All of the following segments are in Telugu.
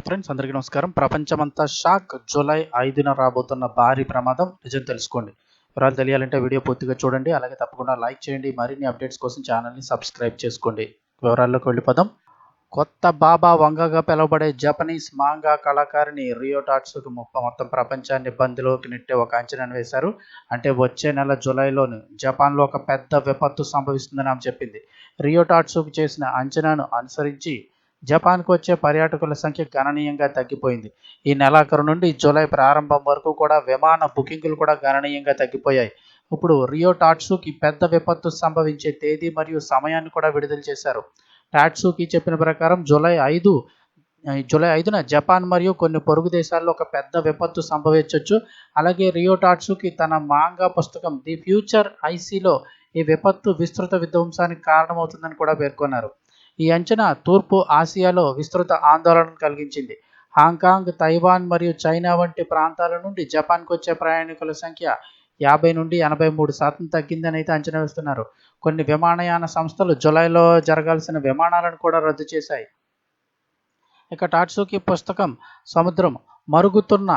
ఫ్రెండ్స్ అందరికీ నమస్కారం. ప్రపంచమంతా షాక్. జూలై ఐదున రాబోతున్న భారీ ప్రమాదం నిజం తెలుసుకోండి. వివరాలు తెలియాలంటే వీడియో పూర్తిగా చూడండి. అలాగే తప్పకుండా లైక్ చేయండి. మరిన్ని అప్డేట్స్ కోసం ఛానల్ని సబ్స్క్రైబ్ చేసుకోండి. వివరాల్లోకి వెళ్ళిపోదాం. కొత్త బాబా వంగగా పిలువబడే జపనీస్ మాంగా కళాకారిణి రియో ముప్ప మొత్తం ప్రపంచాన్ని ఇబ్బందిలోకి నెట్టే ఒక అంచనాను వేశారు. అంటే వచ్చే నెల జూలైలోని జపాన్లో ఒక పెద్ద విపత్తు సంభవిస్తుందని ఆమె చెప్పింది. రియో టాట్సుకు చేసిన అంచనాను అనుసరించి జపాన్కు వచ్చే పర్యాటకుల సంఖ్య గణనీయంగా తగ్గిపోయింది. ఈ నెలాఖరు నుండి జూలై ప్రారంభం వరకు కూడా విమాన బుకింగులు కూడా గణనీయంగా తగ్గిపోయాయి. ఇప్పుడు రియో టాట్సుకి పెద్ద విపత్తు సంభవించే తేదీ మరియు సమయాన్ని కూడా విడుదల చేశారు. టాట్సుకి చెప్పిన ప్రకారం జూలై ఐదు జూలై ఐదున జపాన్ మరియు కొన్ని పొరుగు దేశాల్లో ఒక పెద్ద విపత్తు సంభవించవచ్చు అలాగే రియో టాట్సుకి తన మాంగా పుస్తకం ది ఫ్యూచర్ ఐసీలో ఈ విపత్తు విస్తృత విధ్వంసానికి కారణమవుతుందని కూడా పేర్కొన్నారు. ఈ అంచనా తూర్పు ఆసియాలో విస్తృత ఆందోళన కలిగించింది. హాంకాంగ్ తైవాన్ మరియు చైనా వంటి ప్రాంతాల నుండి జపాన్కు వచ్చే ప్రయాణికుల సంఖ్య యాభై నుండి ఎనభై మూడు శాతం తగ్గిందని అయితే అంచనా వేస్తున్నారు. కొన్ని విమానయాన సంస్థలు జులైలో జరగాల్సిన విమానాలను కూడా రద్దు చేశాయి. ఇక టాట్సుకి పుస్తకం సముద్రం మరుగుతున్న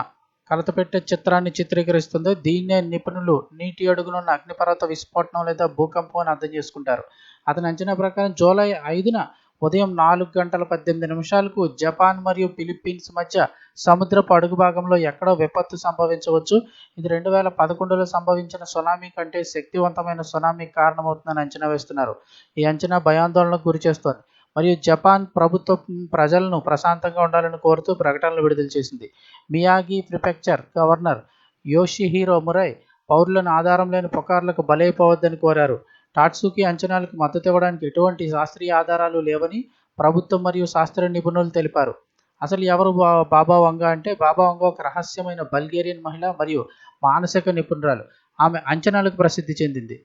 కలతపెట్టే చిత్రాన్ని చిత్రీకరిస్తుంది దీన్నే నిపుణులు నీటి అడుగునున్న అగ్నిపర్వత విస్ఫోటనం లేదా భూకంపం అని అర్థం చేసుకుంటారు. అతని అంచనా ప్రకారం జూలై ఐదున ఉదయం నాలుగు గంటల పద్దెనిమిది నిమిషాలకు జపాన్ మరియు ఫిలిప్పీన్స్ మధ్య సముద్రపు అడుగు భాగంలో ఎక్కడో విపత్తు సంభవించవచ్చు. ఇది రెండు వేల పదకొండులో సంభవించిన సునామీ కంటే శక్తివంతమైన సునామీ కారణమవుతుందని అంచనా వేస్తున్నారు. ఈ అంచనా భయాందోళనకు గురి చేస్తోంది మరియు జపాన్ ప్రభుత్వం ప్రజలను ప్రశాంతంగా ఉండాలని కోరుతూ ప్రకటనలు విడుదల చేసింది. Miyagi prefecture governor Yoshihiro Murai పౌరులను ఆధారం లేని పుకార్లకు బలైపోవద్దని కోరారు. టాట్సుకి అంచనాలకు మద్దతు ఇవ్వడానికి ఎటువంటి శాస్త్రీయ ఆధారాలు లేవని ప్రభుత్వం మరియు శాస్త్ర నిపుణులు తెలిపారు. అసలు ఎవరు బాబా వంగ అంటే బాబా వంగ ఒక రహస్యమైన బల్గేరియన్ మహిళ మరియు మానసిక నిపుణురాలు. ఆమె అంచనాలకు ప్రసిద్ధి చెందింది.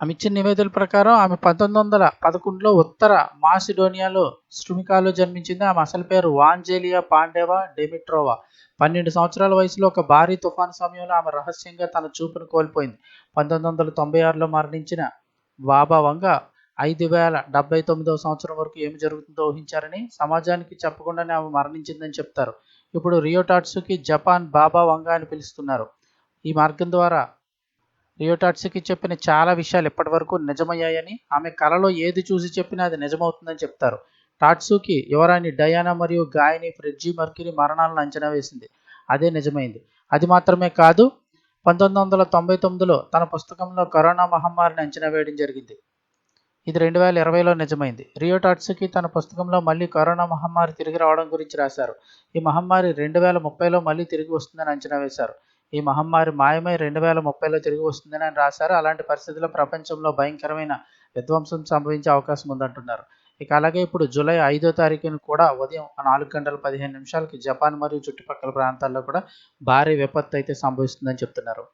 ఆమె ఇచ్చిన నివేదికల ప్రకారం ఆమె పంతొమ్మిది వందల పదకొండులో ఉత్తర మాసిడోనియాలో స్ట్రుమికాలో జన్మించింది. ఆమె అసలు పేరు వాంజేలియా పాండేవా డెమిట్రోవా. పన్నెండు సంవత్సరాల వయసులో ఒక భారీ తుఫాను సమయంలో ఆమె రహస్యంగా తన చూపును కోల్పోయింది. పంతొమ్మిది వందల తొంభై ఆరులో మరణించిన బాబా వంగ ఐదు వేల డెబ్బై తొమ్మిదవ సంవత్సరం వరకు ఏమి జరుగుతుందో ఊహించారని సమాజానికి చెప్పకుండానే ఆమె మరణించిందని చెప్తారు. ఇప్పుడు రియోటాట్సుకి జపాన్ బాబా వంగ అని పిలుస్తున్నారు. ఈ మార్గం ద్వారా రియోటాట్సికి చెప్పిన చాలా విషయాలు ఇప్పటి వరకు నిజమయ్యాయని ఆమె కళలో ఏది చూసి చెప్పినా అది నిజమవుతుందని చెప్తారు. టాట్సుకి యువరాణి డయానా మరియు గాయని ఫ్రిడ్జి మర్కిరి మరణాలను అంచనా వేసింది. అదే నిజమైంది. అది మాత్రమే కాదు పంతొమ్మిది వందల తొంభై తొమ్మిదిలో తన పుస్తకంలో కరోనా మహమ్మారిని అంచనా వేయడం జరిగింది. ఇది రెండు వేల ఇరవైలో నిజమైంది. రియో టాట్సుకి తన పుస్తకంలో మళ్ళీ కరోనా మహమ్మారి తిరిగి రావడం గురించి రాశారు. ఈ మహమ్మారి రెండు వేల ముప్పైలో మళ్ళీ తిరిగి వస్తుందని అంచనా వేశారు. ఈ మహమ్మారి మాయమై రెండు వేల ముప్పైలో తిరిగి వస్తుందని ఆయన రాశారు. అలాంటి పరిస్థితుల్లో ప్రపంచంలో భయంకరమైన విధ్వంసం సంభవించే అవకాశం ఉందంటున్నారు. ఇక అలాగే ఇప్పుడు జూలై ఐదో తారీఖున కూడా ఉదయం నాలుగు గంటల పదిహేను నిమిషాలకి జపాన్ మరియు చుట్టుపక్కల ప్రాంతాల్లో కూడా భారీ విపత్తు అయితే సంభవిస్తుందని చెప్తున్నారు.